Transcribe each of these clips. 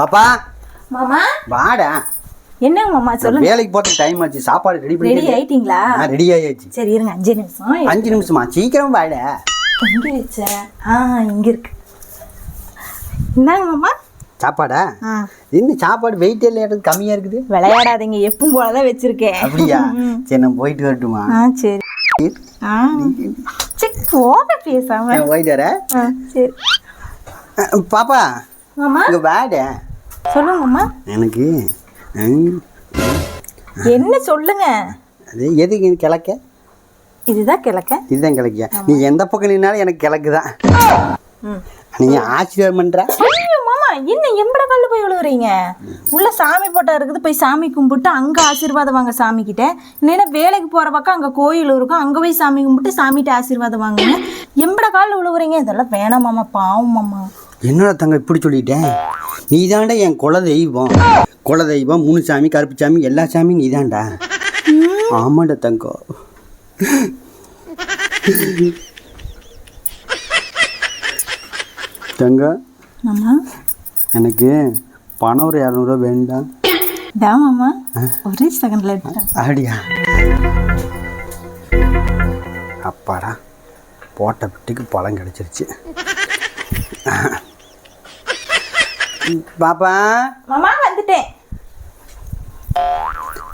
பாப்பா. மாமா? வாடா. என்னங்க மாமா சொல்லுங்க. வேலைக்கு போறதுக்கு டைம் ஆச்சு சாப்பாடு ரெடி ரெடி பண்ணி ஆயிட்டீங்களா? ரெடி ஆயாச்சு. சரி இருங்க அஞ்சு நிமிஷம். அஞ்சு நிமிஷமா? சீக்கிரம் வாடா. எங்க வச்சேன் ஆ இங்க இருக்கு. என்னங்க மாமா. சாப்பாடா? இன்னும் சாப்பாடு வெயிட் எல்லாம் கம்மியா இருக்குது? விளையாடாதீங்க எப்பவும் போலதான் வச்சிருக்கேன். அப்படியா? சரி நான் போயிட்டு வரட்டுமா? சரி. போக பேசாம. போயிட்டு வரேன். ஆ சரி. பாப்பா இங்க வாடா. சொல்லுங்க மாமா எனக்கு என்ன சொல்லுங்க? அது எதுக்கு இது கிழக்க? இதுதான் கிழக்க. இதுதான் கிழக்கியா? நீ எந்த பக்கம் நின்னாலும் எனக்கு கிழக்கு தான். ம். நீ ஆசீர்வாதம் பண்ற? என்ன எம்பட கல்லு போய் விழுவுறீங்க உள்ள சாமி போட்டா இருக்குது போய் சாமி கும்பிட்டு அங்க ஆசீர்வாதம் வாங்க சாமி கிட்ட இல்லைன்னா வேலைக்கு போற பக்கம் அங்க கோயில் இருக்கும் அங்க போய் சாமி கும்பிட்டு சாமிகிட்ட ஆசீர்வாதம் வாங்குங்க. எம்பட காலில் விழுவுறீங்க இதெல்லாம் வேணாம் மாமா பாவம் மாமா. என்னடா தங்க இப்படி சொல்லிட்டேன்? நீ தாண்டா என் குல தெய்வம் குல தெய்வம் மூணு சாமி கருப்பு சாமி எல்லா சாமியும் நீ தாண்டா ஆமாண்டா தங்கம் தங்கம் எனக்கு பணம் ஒரு இரநூறுவா வேண்டாம் மாமா ஒரே செகண்ட்ல அப்படியா அப்பாடா போட்ட பிட்டுக்கு பழம் கிடச்சிருச்சு. பாப்பா. மாமா வந்துட்டேன்.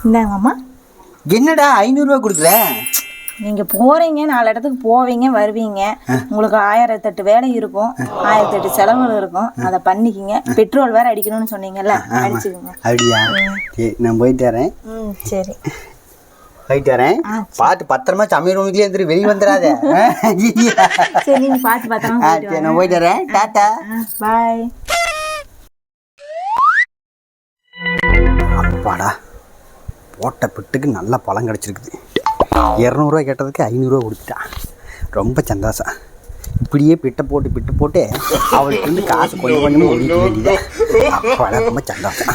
இந்தாங்க மாமா. என்னடா ஐநூறுரூவா கொடுக்குற? நீங்க போறீங்க நாலு இடத்துக்கு போவீங்க வருவீங்க. உங்களுக்கு ஆயிரத்தெட்டு வேலை இருக்கும் ஆயிரத்தெட்டு செலவுகள் இருக்கும். அதை பண்ணிக்கிங்க. பெட்ரோல் வேற அடிக்கணும்னு சொன்னீங்கல்ல அடிச்சுக்கோங்க. அப்படியா? சரி நான் போயிட்டு வரேன். ம் சரி. போயிட்டு வரேன். பார்த்து பத்திரமா சமையல் ரூமுக்குள்ளே இருந்து வெளியே வந்துடாத. சரி பார்த்து பத்திரமா நான் போயிட்டு வரேன். Tata bye. அப்பாடா போட்ட பிட்டுக்கு நல்ல பழம் கிடச்சிருக்குது. இரநூறுவா கேட்டதுக்கு ஐநூறுரூவா கொடுத்துட்டான் ரொம்ப சந்தோஷம். இப்படியே பிட்டை போட்டு பிட்டு போட்டு அவளுக்கு வந்து காசு கொஞ்சம் கொஞ்சமாக ஒழிக்க வேண்டியது அப்பாடா ரொம்ப சந்தோஷம்.